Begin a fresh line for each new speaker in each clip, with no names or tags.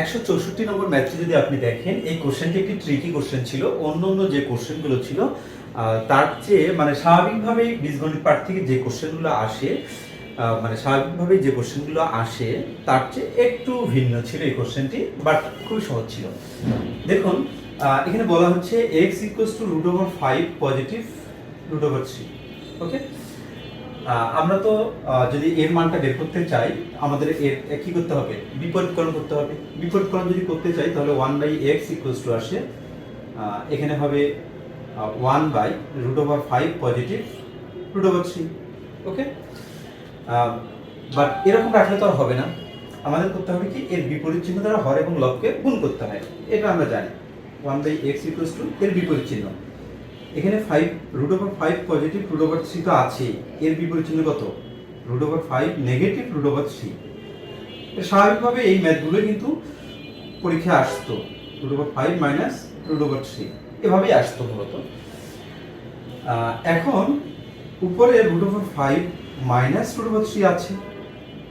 একশো চৌষট্টি নম্বর ম্যাথটি যদি আপনি দেখেন, এই কোশ্চেনটি একটি ট্রিকি কোশ্চেন ছিল। অন্য অন্য যে কোশ্চেনগুলো ছিল তার চেয়ে মানে স্বাভাবিকভাবেই বীজগণিত পাঠ থেকে যে কোশ্চেনগুলো আসে মানে স্বাভাবিকভাবেই যে কোশ্চেনগুলো আসে, তার চেয়ে একটু ভিন্ন ছিল এই কোশ্চেনটি, বাট খুবই সহজ ছিল। দেখুন এখানে বলা হচ্ছে x equals to root over five positive root over three okay আমরা তো যদি এর মানটা বের করতে চাই, আমাদের এর কি করতে হবে। বিপরীতকরণ করতে হবে। বিপরীতকরণ যদি করতে চাই, তাহলে one by x equals to আসে এখানে হবে one by root over five positive root over three okay but এরকম রাখলে তো আর হবে না। আমাদের করতে হবে কি, এর বিপরীত চিহ্ন দ্বারা হর এবং লবকে গুণ করতে হয়। এটা আমরা জানি। One by x equals to এর বিপরীত চিহ্ন। এখানে five root over five positive root over three তো আছে এর বিপরীত চিহ্ন কত root over five negative root over three স্বাভাবিকভাবে এই ম্যাথগুলো কিন্তু পরীক্ষায় আসতো root over five minus root over three এভাবেই আসতো মূলত এখন উপরে root over five minus root over three আছে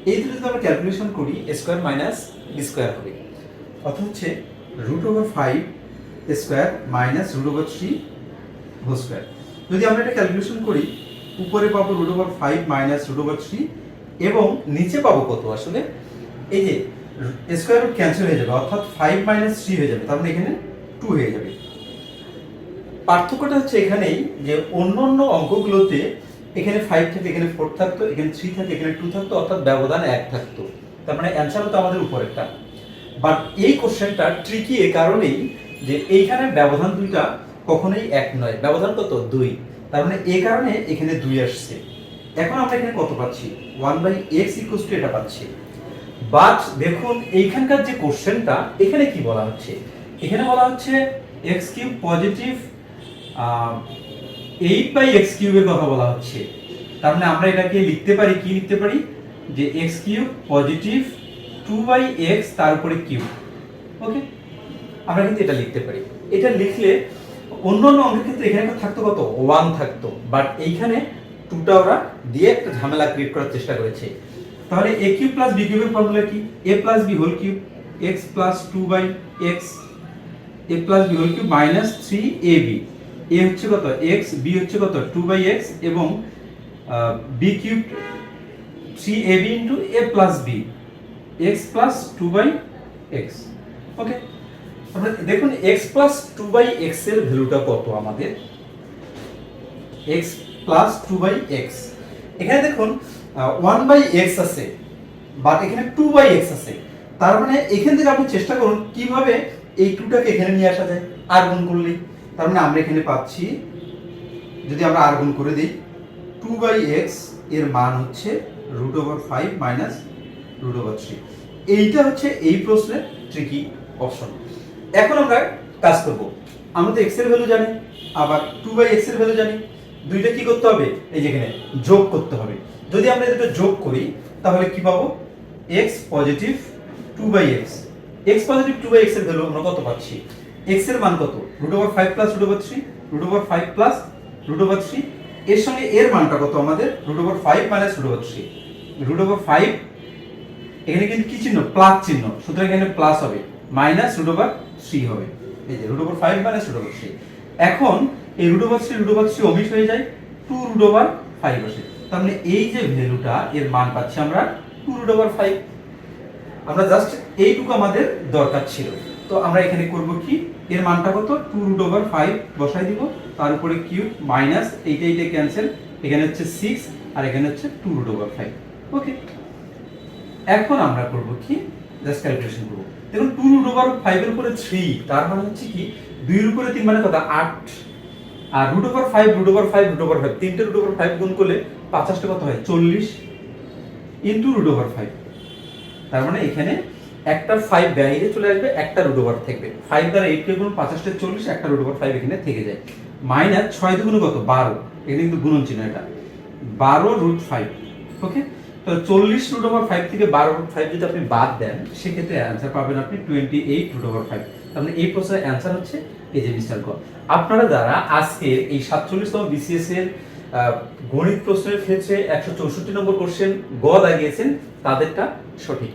এই দুটো যদি আমরা ক্যালকুলেশন করি স্কোয়ার মাইনাস বি স্কোয়ার হবে অর্থাৎ হচ্ছে root over five square minus root over three whole square যদি আমরা এটা ক্যালকুলেশন করি, উপরে পাবো root over five minus root over three এবং নিচে পাবো কত আসলে? এই যে স্কোয়ার রুট ক্যান্সেল হয়ে যাবে, অর্থাৎ ফাইভ মাইনাস থ্রি হয়ে যাবে, তার মানে এখানে টু হয়ে যাবে। পার্থক্যটা হচ্ছে এখানেই যে অন্য অন্য অঙ্কগুলোতে এখানে ফাইভ থাকে এখানে ফোর থাকতো, এখানে থ্রি থাকে এখানে টু থাকতো, অর্থাৎ ব্যবধান এক থাকতো। তার মানে অ্যান্সার হতো আমাদের উপরেরটা। বাট এই কোশ্চেনটা ট্রিকি এ কারণেই যে এইখানে ব্যবধান দুইটা কখনোই এক নয়। ব্যবধান কত? দুই। তার মানে এই কারণে এখানে দুই আসছে। এখন আমরা এখানে কত পাচ্ছি? One by x equal to এটা পাচ্ছি। বাট দেখুন, এইখানকার যে কোশ্চেনটা, এখানে কি বলা হচ্ছে? এখানে বলা হচ্ছে x cube positive eight by x কিউবের কথা বলা হচ্ছে। তার মানে আমরা এটাকে লিখতে পারি, কি লিখতে পারি? যে x cube positive two by x তার উপরে কিউব। ওকে? আমরা কিন্তু এটা লিখতে পারি। এটা লিখলে অন্য অন্য ক্ষেত্রে এখানে থাকতো কত? ওয়ান থাকতো। বাট এইখানে টুটা ওরা দিয়ে একটা ঝামেলা ক্রিয়েট করার চেষ্টা করেছে। তাহলে এ কিউব প্লাস বি কিউবের ফর্মুলা কি? A plus B whole cube x plus two by x A plus B whole cube minus three A B A হচ্ছে কত? এক্স বি হচ্ছে কত? টু বাই এক্স এবং B cube three A B into A plus B x plus two by x okay দেখুন x plus two by এক্সের ভ্যালুটা কত আমাদের? X plus two by x এখানে দেখুন ওয়ান বাই এক্স আছে বাট এখানে টু বাই এক্স আছে। তার মানে এখান থেকে আপনি চেষ্টা করুন কীভাবে এই টুটাকে এখানে নিয়ে আসা যায়, আর গুণ করলেই। তার মানে আমরা এখানে পাচ্ছি, যদি আমরা আর গুণ করে দিই টু বাই এক্সের মান হচ্ছে root over five minus root over three এইটা হচ্ছে এই প্রশ্নের ট্রিকি অপশন এখন আমরা কাজ করব। আমরা তো এক্সের ভ্যালু জানি, আবার টু বাই এক্সের ভ্যালু জানি। দুইটা কি করতে হবে? এই যেখানে যোগ করতে হবে। যদি আমরা দুটো যোগ করি, তাহলে কি পাবো? X positive two by x x positive two by এক্সের ভ্যালু আমরা কত পাচ্ছি? এক্সের মান কত? Root over five plus root over three root over five plus root over three এর সঙ্গে এর মানটা কত আমাদের? Root over five minus root over three root over five এখানে কিন্তু কি চিহ্ন? প্লাস চিহ্ন। সুতরাং এখানে প্লাস হবে। মাইনাস রুট ওভার থ্রি হবে। এই যে root over five minus root over three এখন এই root over three root over three omit হয়ে যায় টু রুট ওভার ফাইভ আসে। মানে এই যে ভ্যালুটা, এর মান পাচ্ছি আমরা টু রুট ওভার ফাইভ আমরা জাস্ট এইটুকু আমাদের দরকার ছিল। তো আমরা এখানে করব কি? এর মানটা কত? টু রুট ওভার ফাইভ বসাই দিব। তার উপরে কিউব মাইনাস এইটা এইটা ক্যান্সেল এখানে হচ্ছে সিক্স আর এখানে হচ্ছে two root over five okay এখন আমরা করব কি? জাস্ট ক্যালকুলেশন করব দেখুন টু রুট ওভার ফাইভের উপরে থ্রি তার মানে হচ্ছে কি, দুইয়ের উপরে তিন মানে কত? আট। আর root over five root over five root over five তিনটে রুট ওভার ফাইভ গুণ করলে পাঁচাশটা কত হয়? চল্লিশ ইন্টু রুট ওভার ফাইভ তার মানে এখানে একটা ফাইভ বাইরে চলে আসবে, একটা রুট ওভার থাকবে। ফাইভ দ্বারা এইট গুণ পাঁচাশটা চল্লিশ, একটা রুট ওভার ফাইভ এখানে থেকে যায়। মাইনাস ছয় দুগুণ কত? বারো। এখানে কিন্তু গুণন চিহ্ন এটা। বারো রুট ফাইভ ওকে তো চল্লিশ রুট ওভার ফাইভ থেকে বারো রুট ফাইভ যদি আপনি বাদ দেন, সেক্ষেত্রে অ্যান্সার পাবেন আপনি twenty eight root over five মানে এই প্রশ্নের অ্যান্সার হচ্ছে এই যে মিস্টার আপনারা যারা আজকের এই সাতচল্লিশতম বিসিএস এর গণিত প্রশ্নের ক্ষেত্রে একশো চৌষট্টি নম্বর কোশ্চেন গ দাগিয়েছেন তাদেরটা সঠিক।